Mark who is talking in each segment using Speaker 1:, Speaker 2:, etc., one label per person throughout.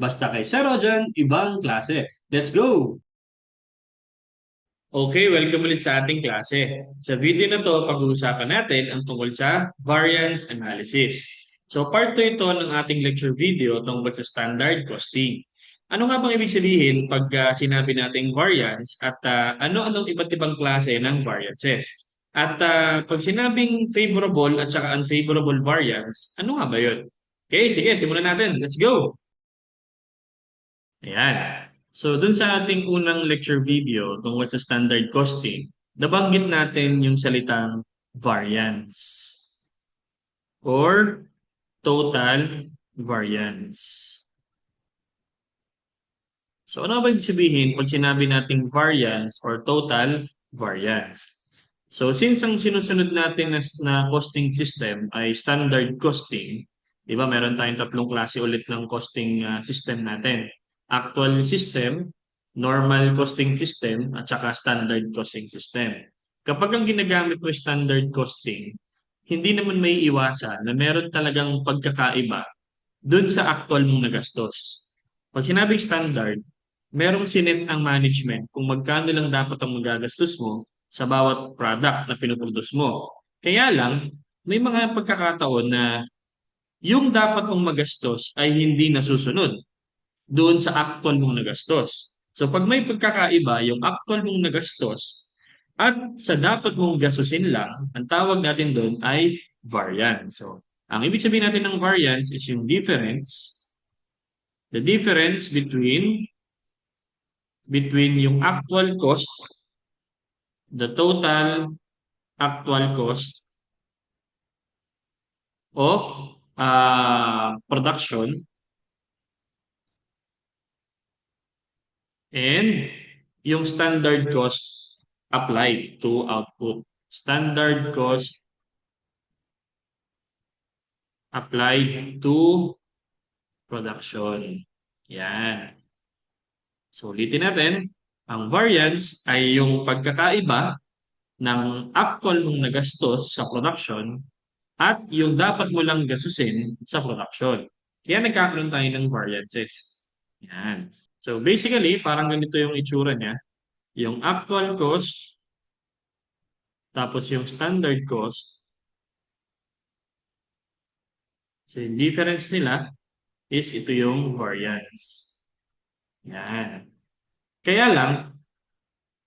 Speaker 1: Basta kay Sir Rojan, ibang klase. Let's go! Okay, welcome ulit sa ating klase. Sa video na to, pag-uusapan natin ang tungkol sa variance analysis. So part 2 ito ng ating lecture video tungkol sa standard costing. Ano nga bang ibig sabihin pag uh, sinabi nating variance at uh, ano-anong iba't ibang klase ng variances? At uh, pag sinabing favorable at saka unfavorable variance, ano nga ba yun? Okay, sige, simulan natin. Let's go! Ayan. So, dun sa ating unang lecture video tungkol sa standard costing, nabanggit natin yung salitang variance or total variance. So, ano ba ibig sabihin pag sinabi nating variance or total variance? So, since ang sinusunod natin na, na costing system ay standard costing, di ba meron tayong tatlong klase ulit ng costing uh, system natin actual system, normal costing system, at saka standard costing system. Kapag ang ginagamit mo standard costing, hindi naman may iwasan na meron talagang pagkakaiba dun sa actual mong nagastos. Pag sinabing standard, merong sinet ang management kung magkano lang dapat ang magagastos mo sa bawat product na pinuproduce mo. Kaya lang, may mga pagkakataon na yung dapat mong magastos ay hindi nasusunod doon sa actual mong nagastos. So pag may pagkakaiba, yung actual mong nagastos at sa dapat mong gastusin lang, ang tawag natin doon ay variance. So ang ibig sabihin natin ng variance is yung difference, the difference between between yung actual cost, the total actual cost of uh, production and yung standard cost applied to output. Standard cost applied to production. Yan. So, ulitin natin. Ang variance ay yung pagkakaiba ng actual mong nagastos sa production at yung dapat mo lang gastusin sa production. Kaya nagkakaroon tayo ng variances. Yan. So basically, parang ganito yung itsura niya. Yung actual cost, tapos yung standard cost. So yung difference nila is ito yung variance. Yan. Kaya lang,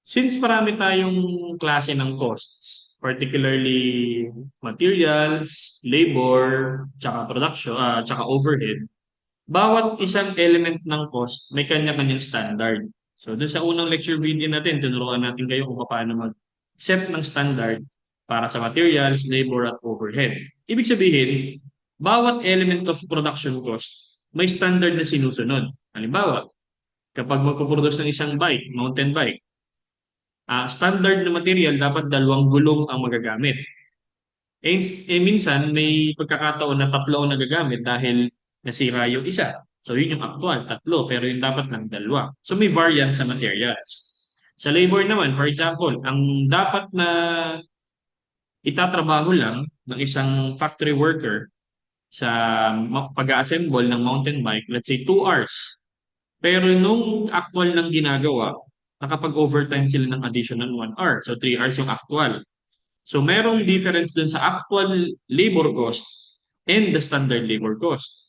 Speaker 1: since marami tayong klase ng costs, particularly materials, labor, tsaka production, uh, tsaka overhead, bawat isang element ng cost may kanya-kanyang standard. So, doon sa unang lecture video natin, tinuruan natin kayo kung paano mag-set ng standard para sa materials, labor, at overhead. Ibig sabihin, bawat element of production cost may standard na sinusunod. Halimbawa, kapag magpuproduce ng isang bike, mountain bike, uh, standard na material dapat dalawang gulong ang magagamit. Eh, eh minsan, may pagkakataon na tatlo ang nagagamit dahil nasira yung isa. So yun yung actual, tatlo, pero yung dapat lang dalawa. So may variance sa materials. Sa labor naman, for example, ang dapat na itatrabaho lang ng isang factory worker sa pag-assemble ng mountain bike, let's say 2 hours. Pero nung actual ng ginagawa, nakapag-overtime sila ng additional 1 hour. So 3 hours yung actual. So merong difference dun sa actual labor cost and the standard labor cost.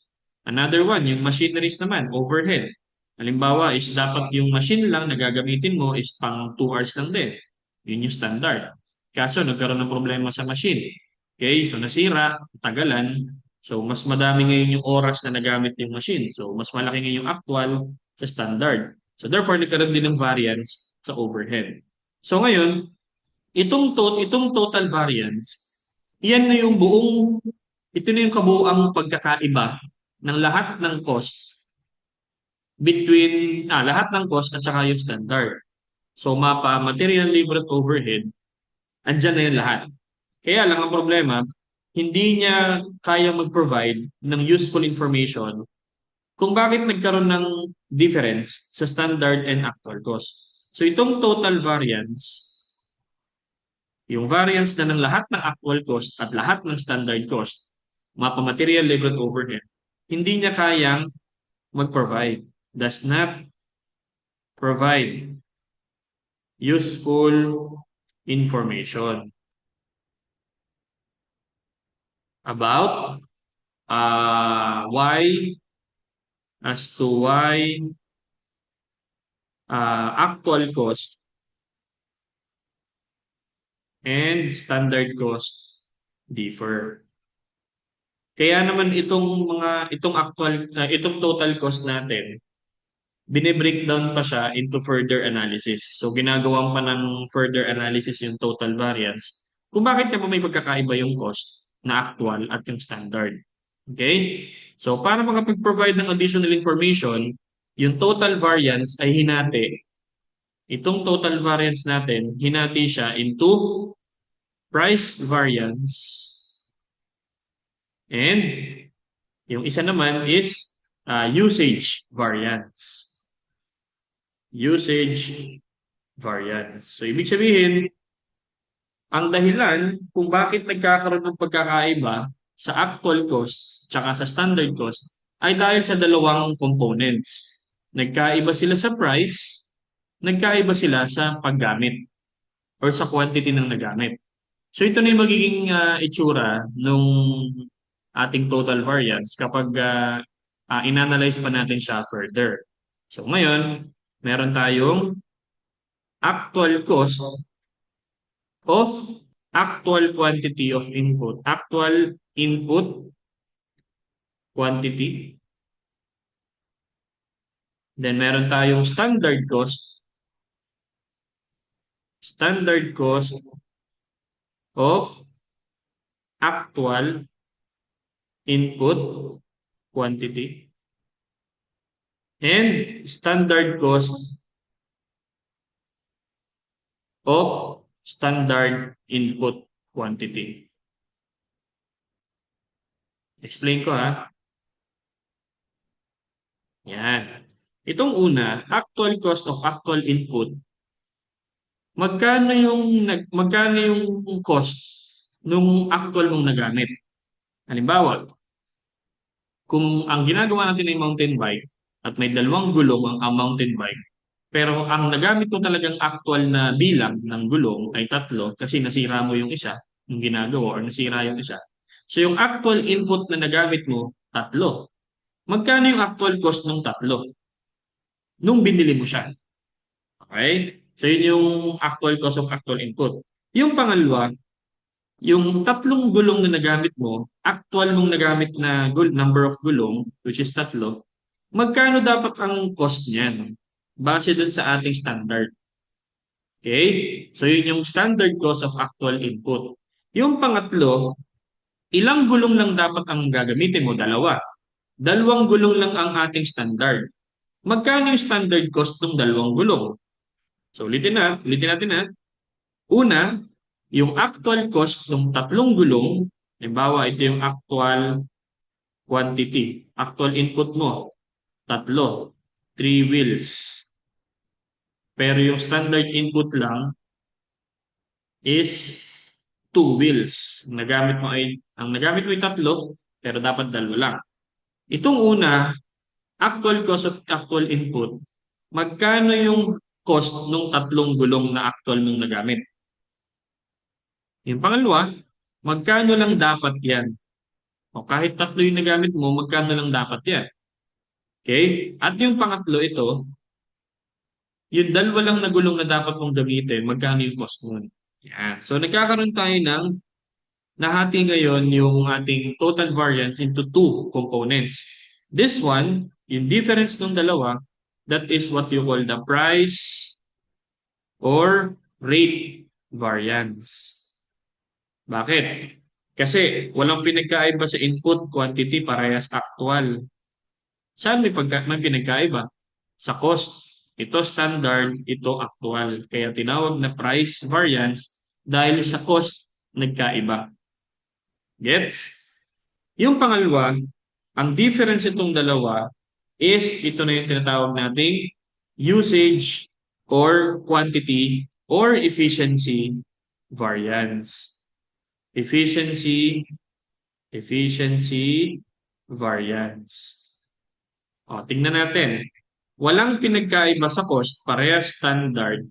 Speaker 1: Another one, yung machineries naman, overhead. Halimbawa is dapat yung machine lang na gagamitin mo is pang 2 hours lang din. Yun yung standard. Kaso nagkaroon ng problema sa machine. Okay, so nasira, tagalan. So mas madami ngayon yung oras na nagamit yung machine. So mas malaki ngayon yung actual sa standard. So therefore, nagkaroon din ng variance sa overhead. So ngayon, itong, to itong total variance, yan na yung buong, ito na yung kabuang pagkakaiba ng lahat ng cost between, ah, lahat ng cost at saka yung standard. So, mapa, material, labor, at overhead, andyan na yung lahat. Kaya lang ang problema, hindi niya kaya mag-provide ng useful information kung bakit nagkaroon ng difference sa standard and actual cost. So itong total variance, yung variance na ng lahat ng actual cost at lahat ng standard cost, mapa material, labor, at overhead, hindi niya kayang mag-provide. Does not provide useful information about uh, why as to why uh, actual cost and standard cost differ. Kaya naman itong mga itong actual uh, itong total cost natin bine-breakdown pa siya into further analysis. So ginagawan pa ng further analysis yung total variance kung bakit nga may pagkakaiba yung cost na actual at yung standard. Okay? So para makapag-provide ng additional information, yung total variance ay hinati. Itong total variance natin, hinati siya into price variance and yung isa naman is uh, usage variance usage variance. So, ibig sabihin, ang dahilan kung bakit nagkakaroon ng pagkakaiba sa actual cost tsaka sa standard cost ay dahil sa dalawang components. Nagkaiba sila sa price, nagkaiba sila sa paggamit or sa quantity ng nagamit. So ito na yung magiging uh, itsura nung ating total variance kapag uh, uh, inanalyze pa natin siya further. So ngayon, meron tayong actual cost of actual quantity of input. Actual input quantity. Then meron tayong standard cost. Standard cost of actual input quantity and standard cost of standard input quantity. Explain ko ha. Yan. Itong una, actual cost of actual input. Magkano yung magkano yung cost nung actual mong nagamit? Halimbawa, kung ang ginagawa natin ay mountain bike, at may dalawang gulong ang, mountain bike. Pero ang nagamit mo talagang actual na bilang ng gulong ay tatlo kasi nasira mo yung isa, yung ginagawa or nasira yung isa. So yung actual input na nagamit mo, tatlo. Magkano yung actual cost ng tatlo? Nung binili mo siya. Okay? So yun yung actual cost of actual input. Yung pangalawa, yung tatlong gulong na nagamit mo, actual mong nagamit na number of gulong, which is tatlo, magkano dapat ang cost niyan? Base dun sa ating standard. Okay? So, yun yung standard cost of actual input. Yung pangatlo, ilang gulong lang dapat ang gagamitin mo? Dalawa. Dalawang gulong lang ang ating standard. Magkano yung standard cost ng dalawang gulong? So, ulitin na. Ulitin natin na. Una, yung actual cost ng tatlong gulong, halimbawa, ito yung actual quantity, actual input mo tatlo, three wheels. Pero yung standard input lang is two wheels. Nagamit mo ay, ang nagamit mo ay tatlo, pero dapat dalawa lang. Itong una, actual cost of actual input, magkano yung cost ng tatlong gulong na actual mong nagamit? Yung pangalawa, magkano lang dapat yan? O kahit tatlo yung nagamit mo, magkano lang dapat yan? Okay? At yung pangatlo ito, yung dalawa lang na gulong na dapat mong gamitin, magkano yung cost nun? Yan. So nagkakaroon tayo ng nahati ngayon yung ating total variance into two components. This one, yung difference ng dalawa, that is what you call the price or rate variance. Bakit? Kasi walang pinagkaiba sa input quantity parehas actual. Saan may, pagka, may pinagkaiba? Sa cost. Ito standard, ito actual. Kaya tinawag na price variance dahil sa cost nagkaiba. Gets? Yung pangalawa, ang difference itong dalawa is ito na yung tinatawag nating usage or quantity or efficiency variance. Efficiency, efficiency variance. O, tingnan natin. Walang pinagkaiba sa cost, parehas standard,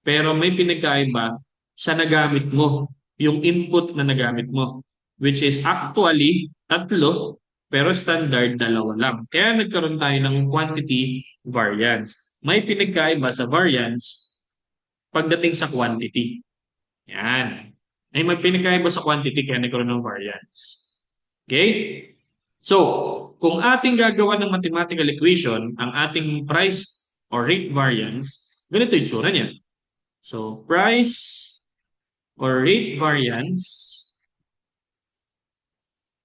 Speaker 1: pero may pinagkaiba sa nagamit mo, yung input na nagamit mo, which is actually tatlo, pero standard dalawa lang. Kaya nagkaroon tayo ng quantity variance. May pinagkaiba sa variance pagdating sa quantity. Yan. Ay may pinagkaiba sa quantity kaya nagkaroon ng variance. Okay? So, kung ating gagawa ng mathematical equation, ang ating price or rate variance, ganito yung tsura niya. So, price or rate variance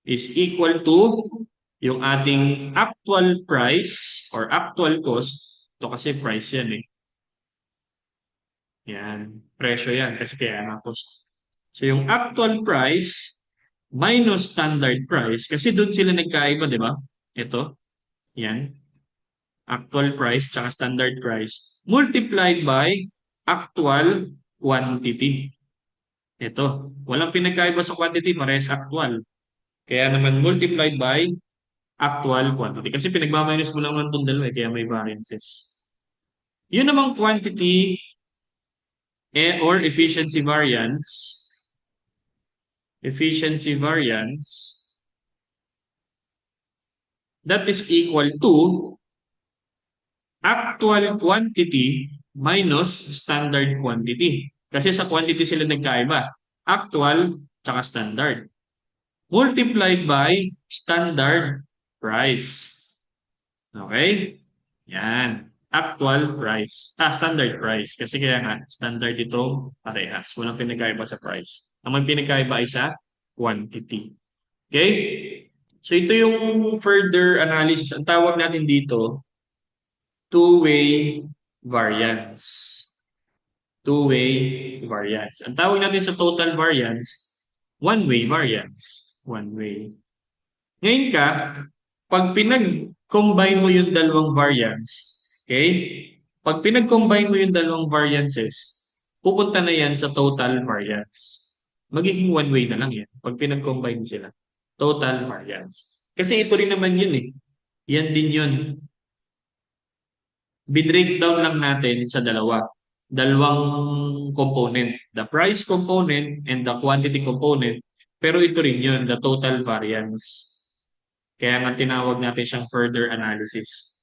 Speaker 1: is equal to yung ating actual price or actual cost. Ito kasi price yan eh. Yan. Presyo yan kasi kaya nga cost. So, yung actual price minus standard price kasi doon sila nagkaiba, di ba? Ito. Yan. Actual price tsaka standard price multiplied by actual quantity. Ito. Walang pinagkaiba sa quantity, parehas actual. Kaya naman multiplied by actual quantity. Kasi pinagmaminus mo lang naman itong dalawa, eh, kaya may variances. Yun namang quantity eh, or efficiency variance efficiency variance that is equal to actual quantity minus standard quantity. Kasi sa quantity sila nagkaiba. Actual tsaka standard. Multiplied by standard price. Okay? Yan. Actual price. Ah, standard price. Kasi kaya nga, standard ito parehas. Walang pinagkaiba sa price. Ang may pinagkaiba ay sa quantity. Okay? So ito yung further analysis. Ang tawag natin dito, two-way variance. Two-way variance. Ang tawag natin sa total variance, one-way variance. One-way. Ngayon ka, pag pinag-combine mo yung dalawang variance, okay? Pag pinag-combine mo yung dalawang variances, pupunta na yan sa total variance magiging one way na lang yan pag pinag-combine sila. Total variance. Kasi ito rin naman yun eh. Yan din yun. Binreakdown lang natin sa dalawa. Dalawang component. The price component and the quantity component. Pero ito rin yun, the total variance. Kaya nga tinawag natin siyang further analysis.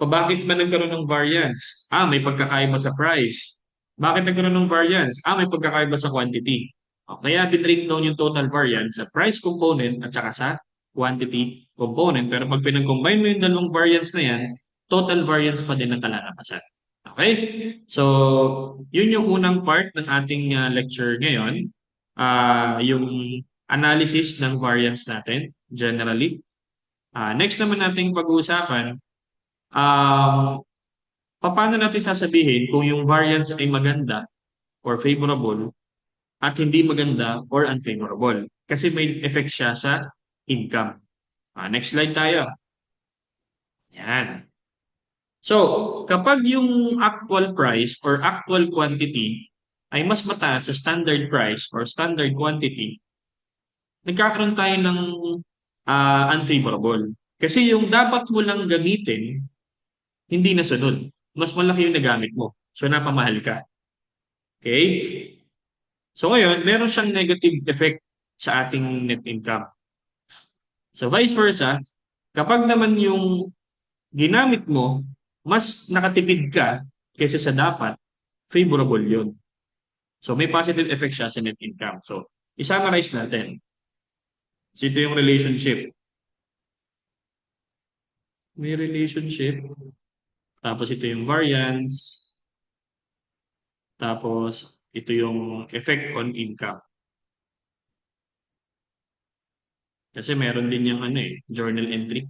Speaker 1: O bakit ba nagkaroon ng variance? Ah, may pagkakaiba sa price. Bakit nagkaroon ng variance? Ah, may pagkakaiba sa quantity. Kaya binreakdown yung total variance sa price component at saka sa quantity component. Pero pag pinag-combine mo yung dalawang variance na yan, total variance pa din ang kalalabasan. Okay? So, yun yung unang part ng ating uh, lecture ngayon. Uh, yung analysis ng variance natin, generally. Uh, next naman nating pag-uusapan, um, paano natin sasabihin kung yung variance ay maganda or favorable at hindi maganda or unfavorable. Kasi may effect siya sa income. Ah, next slide tayo. Yan. So, kapag yung actual price or actual quantity ay mas mataas sa standard price or standard quantity, nagkakaroon tayo ng uh, unfavorable. Kasi yung dapat mo lang gamitin, hindi na sunod. Mas malaki yung nagamit mo. So, napamahal ka. Okay? So ngayon, meron siyang negative effect sa ating net income. So vice versa, kapag naman yung ginamit mo, mas nakatipid ka kaysa sa dapat, favorable yun. So may positive effect siya sa net income. So isummarize natin. So ito yung relationship. May relationship. Tapos ito yung variance. Tapos ito yung effect on income. Kasi meron din yung ano eh, journal entry.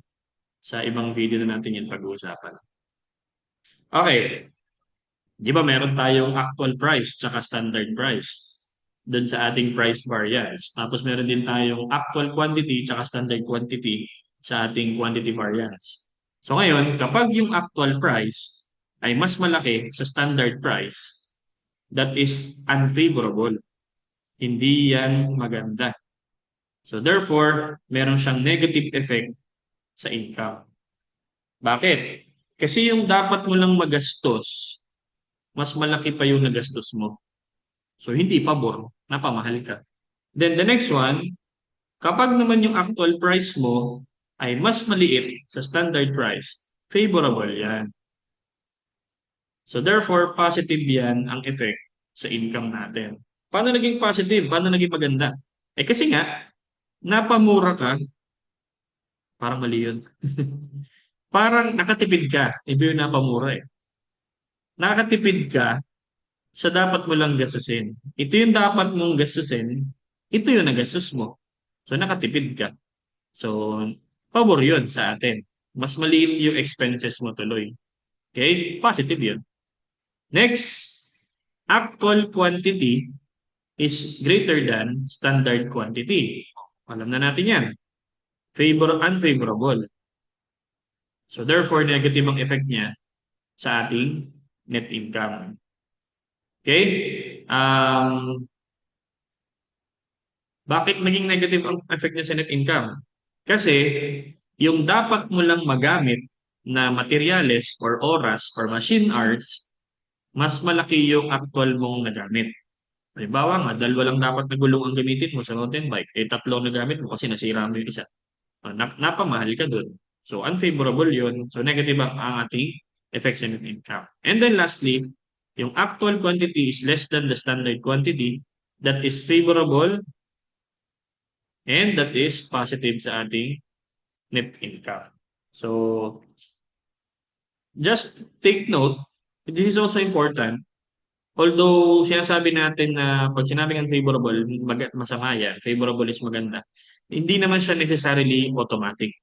Speaker 1: Sa ibang video na natin yung pag-uusapan. Okay. Di ba meron tayong actual price tsaka standard price doon sa ating price variance. Tapos meron din tayong actual quantity tsaka standard quantity sa ating quantity variance. So ngayon, kapag yung actual price ay mas malaki sa standard price, that is unfavorable. Hindi yan maganda. So therefore, meron siyang negative effect sa income. Bakit? Kasi yung dapat mo lang magastos, mas malaki pa yung nagastos mo. So, hindi pabor, napamahal ka. Then the next one, kapag naman yung actual price mo ay mas maliit sa standard price, favorable yan. So therefore, positive yan ang effect sa income natin. Paano naging positive? Paano naging maganda? Eh kasi nga, napamura ka, parang mali yun. parang nakatipid ka, iba yung napamura eh. Nakatipid ka sa dapat mo lang gastusin. Ito yung dapat mong gastusin, ito yung nagastos mo. So nakatipid ka. So, pabor yun sa atin. Mas maliit yung expenses mo tuloy. Okay? Positive yun. Next, actual quantity is greater than standard quantity. Alam na natin yan. Favor, unfavorable. So therefore, negative ang effect niya sa ating net income. Okay? Um, bakit naging negative ang effect niya sa net income? Kasi yung dapat mo lang magamit na materyales or oras or machine hours, mas malaki yung actual mong nagamit. Halimbawa nga, dalawa lang dapat na gulong ang gamitin mo sa mountain bike, eh tatlo na gamit mo kasi nasira mo yung isa. Uh, nap napamahal ka dun. So unfavorable yun. So negative ang, ang ating effects in income. And then lastly, yung actual quantity is less than the standard quantity that is favorable and that is positive sa ating net income. So just take note, this is also important Although sinasabi natin na pag sinabing unfavorable, mag- masama yan, favorable is maganda, hindi naman siya necessarily automatic.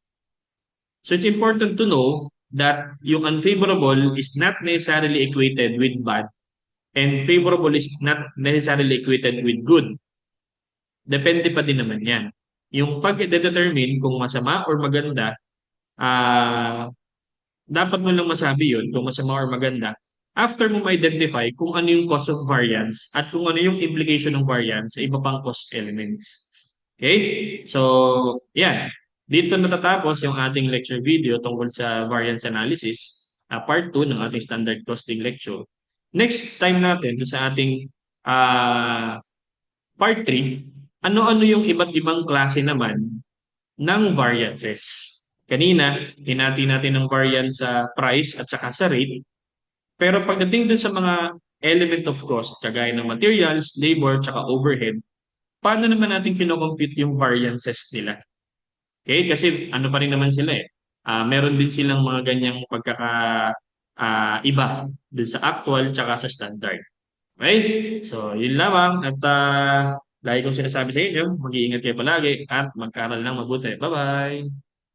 Speaker 1: So it's important to know that yung unfavorable is not necessarily equated with bad and favorable is not necessarily equated with good. Depende pa din naman yan. Yung pag-determine kung masama or maganda, ah dapat mo lang masabi yun kung masama or maganda after mo ma-identify kung ano yung cause of variance at kung ano yung implication ng variance sa iba pang cost elements. Okay? So, yan. Dito natatapos yung ating lecture video tungkol sa variance analysis, uh, part 2 ng ating standard costing lecture. Next time natin sa ating uh, part 3, ano-ano yung iba't ibang klase naman ng variances. Kanina, hinati natin ng variance sa price at saka sa rate. Pero pagdating dun sa mga element of cost, kagaya ng materials, labor, tsaka overhead, paano naman natin kinocompute yung variances nila? Okay? Kasi ano pa rin naman sila eh. Uh, meron din silang mga ganyang pagkaka uh, iba dun sa actual tsaka sa standard. Okay? So, yun lamang. At uh, lagi kong sinasabi sa inyo, mag-iingat kayo palagi at magkaral ng mabuti. Bye-bye!